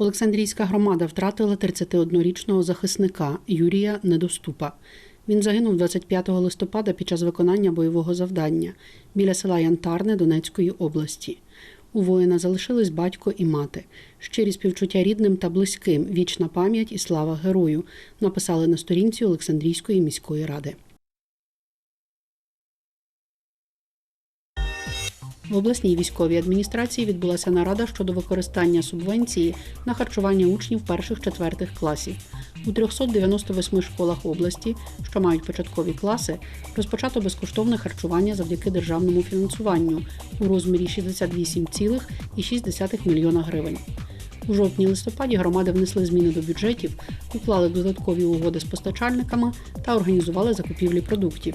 Олександрійська громада втратила 31-річного захисника Юрія Недоступа. Він загинув 25 листопада під час виконання бойового завдання біля села Янтарне Донецької області. У воїна залишились батько і мати. Щирі співчуття рідним та близьким, вічна пам'ять і слава герою написали на сторінці Олександрійської міської ради. В обласній військовій адміністрації відбулася нарада щодо використання субвенції на харчування учнів перших-четвертих класів. У 398 школах області, що мають початкові класи, розпочато безкоштовне харчування завдяки державному фінансуванню у розмірі 68,6 мільйона гривень. У жовтні-листопаді громади внесли зміни до бюджетів, уклали додаткові угоди з постачальниками та організували закупівлі продуктів.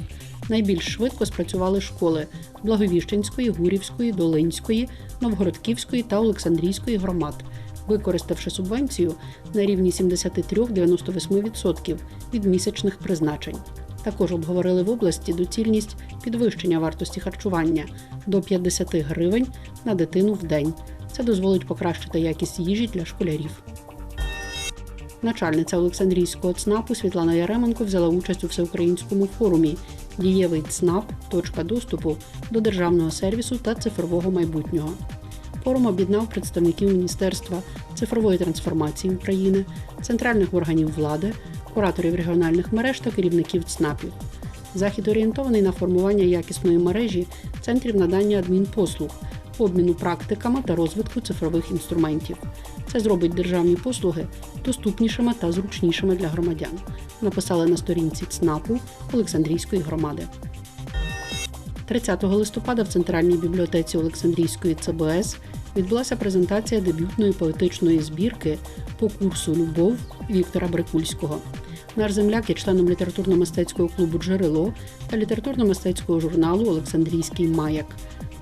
Найбільш швидко спрацювали школи Благовіщенської, Гурівської, Долинської, Новгородківської та Олександрійської громад, використавши субвенцію на рівні 73-98% від місячних призначень. Також обговорили в області доцільність підвищення вартості харчування до 50 гривень на дитину в день. Це дозволить покращити якість їжі для школярів. Начальниця Олександрійського ЦНАПу Світлана Яременко взяла участь у всеукраїнському форумі Дієвий ЦНАП. Точка доступу до державного сервісу та цифрового майбутнього. Форум об'єднав представників Міністерства цифрової трансформації України, центральних органів влади, кураторів регіональних мереж та керівників ЦНАПів. Захід орієнтований на формування якісної мережі центрів надання адмінпослуг, обміну практиками та розвитку цифрових інструментів. Це зробить державні послуги доступнішими та зручнішими для громадян. Написали на сторінці ЦНАПу Олександрійської громади. 30 листопада в центральній бібліотеці Олександрійської ЦБС відбулася презентація дебютної поетичної збірки по курсу Любов Віктора Брикульського. Наш земляк є членом літературно-мистецького клубу Джерело та літературно-мистецького журналу Олександрійський маяк.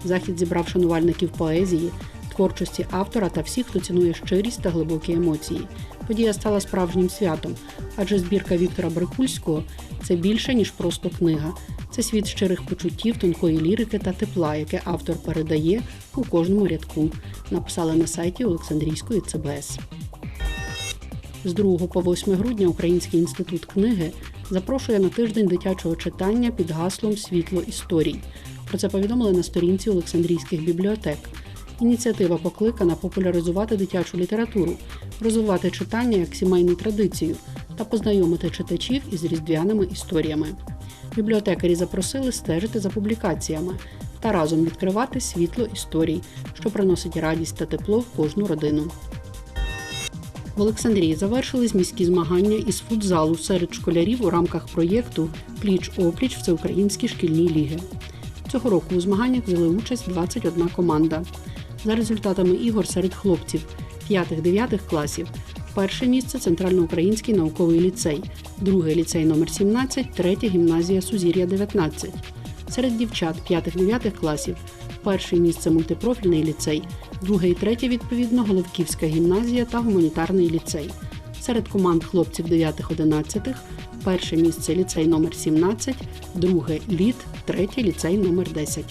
Захід зібрав шанувальників поезії, творчості автора та всіх, хто цінує щирість та глибокі емоції. Подія стала справжнім святом, адже збірка Віктора Брикульського це більше ніж просто книга. Це світ щирих почуттів, тонкої лірики та тепла, яке автор передає у кожному рядку. Написали на сайті Олександрійської ЦБС. З 2 по 8 грудня Український інститут книги запрошує на тиждень дитячого читання під гаслом Світло історій. Про це повідомили на сторінці Олександрійських бібліотек. Ініціатива покликана популяризувати дитячу літературу, розвивати читання як сімейну традицію та познайомити читачів із різдвяними історіями. Бібліотекарі запросили стежити за публікаціями та разом відкривати світло історій, що приносить радість та тепло в кожну родину. В Олександрії завершились міські змагання із футзалу серед школярів у рамках проєкту Пліч опліч всеукраїнські шкільні ліги. Цього року у змаганнях взяли участь 21 команда. За результатами ігор серед хлопців 5-9 класів. Перше місце Центральноукраїнський науковий ліцей, друге ліцей номер 17, третє гімназія Сузір'я 19. Серед дівчат 5-9 класів перше місце мультипрофільний ліцей, друге і третє відповідно Головківська гімназія та гуманітарний ліцей. Серед команд хлопців 9-11 перше місце ліцей номер 17, друге лід, третє ліцей номер 10.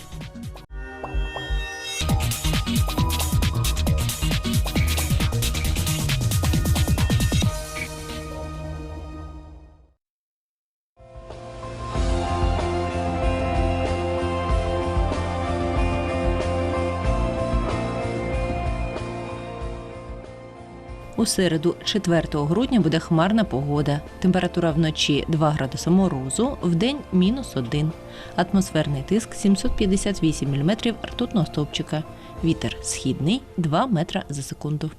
У середу, 4 грудня, буде хмарна погода. Температура вночі 2 градуси морозу, вдень мінус 1. Атмосферний тиск 758 мм ртутного стовпчика. Вітер східний 2 метра за секунду.